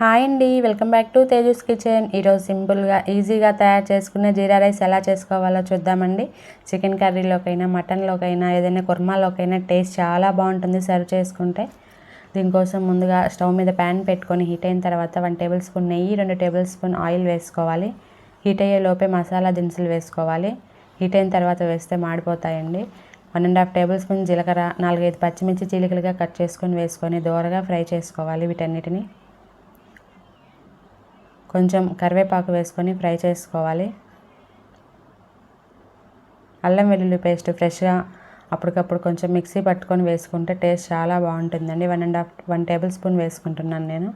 Hi అండి welcome back to Tejas kitchen. ఈరోజు సింపుల్గా ఈజీగా తయారు చేసుకునే జీరా రైస్ ఎలా చేసుకోవాలో చూద్దామండి. చికెన్ కర్రీలోకైనా మటన్లోకైనా ఏదైనా కుర్మాలోకైనా టేస్ట్ చాలా బాగుంటుంది సర్వ్ చేసుకుంటే. దీనికోసం ముందుగా స్టవ్ మీద ప్యాన్ పెట్టుకొని హీట్ అయిన తర్వాత వన్ టేబుల్ స్పూన్ నెయ్యి రెండు టేబుల్ స్పూన్ ఆయిల్ వేసుకోవాలి. హీట్ అయ్యే లోపే మసాలా దినుసులు వేసుకోవాలి. హీట్ అయిన తర్వాత వేస్తే మాడిపోతాయండి. One and half tablespoon జీలకర్ర నాలుగైదు పచ్చిమిర్చి చీలికలుగా కట్ చేసుకొని వేసుకొని దోరగా ఫ్రై చేసుకోవాలి వీటన్నిటిని. కొంచెం కరివేపాకు వేసుకొని ఫ్రై చేసుకోవాలి. అల్లం వెల్లుల్లి పేస్ట్ ఫ్రెష్గా అప్పటికప్పుడు కొంచెం మిక్సీ పట్టుకొని వేసుకుంటే టేస్ట్ చాలా బాగుంటుందండి. One and half one tablespoon వేసుకుంటున్నాను నేను.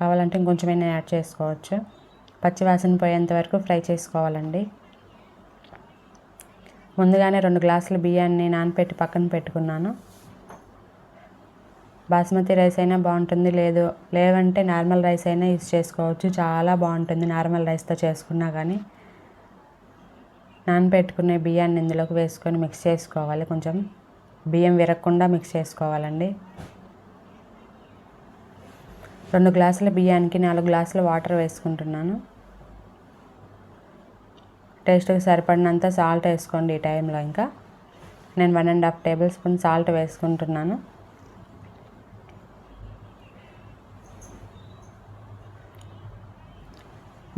కావాలంటే ఇంకొంచెమైనా యాడ్ చేసుకోవచ్చు. పచ్చివాసన పోయేంత వరకు ఫ్రై చేసుకోవాలండి. ముందుగానే రెండు గ్లాసుల బియ్యాన్ని నానపెట్టి పక్కన పెట్టుకున్నాను. బాస్మతి రైస్ అయినా బాగుంటుంది. లేదు లేవంటే నార్మల్ రైస్ అయినా యూస్ చేసుకోవచ్చు. చాలా బాగుంటుంది నార్మల్ రైస్తో చేసుకున్నా కానీ. నానబెట్టుకునే బియ్యాన్ని ఇందులోకి వేసుకొని మిక్స్ చేసుకోవాలి కొంచెం. బియ్యం విరగకుండా మిక్స్ చేసుకోవాలండి. రెండు గ్లాసుల బియ్యానికి నాలుగు గ్లాసుల వాటర్ వేసుకుంటున్నాను. టేస్ట్కి సరిపడినంత సాల్ట్ వేసుకోండి ఈ టైంలో ఇంకా. నేను one and half tablespoon salt వేసుకుంటున్నాను.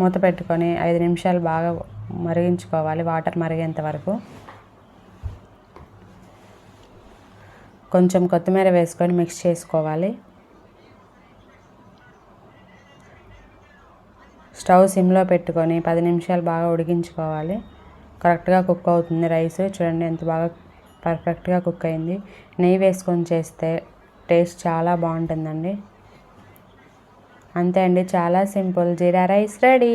మూత పెట్టుకొని ఐదు నిమిషాలు బాగా మరిగించుకోవాలి వాటర్ మరిగేంత వరకు. కొంచెం కొత్తిమీర వేసుకొని మిక్స్ చేసుకోవాలి. స్టవ్ సిమ్లో పెట్టుకొని పది నిమిషాలు బాగా ఉడికించుకోవాలి. కరెక్ట్గా కుక్ అవుతుంది రైస్. చూడండి ఎంత బాగా పర్ఫెక్ట్గా కుక్ అయింది. నెయ్యి వేసుకొని చేస్తే టేస్ట్ చాలా బాగుంటుందండి. అంతే అండి. చాలా సింపుల్. జీరా రైస్ రెడీ.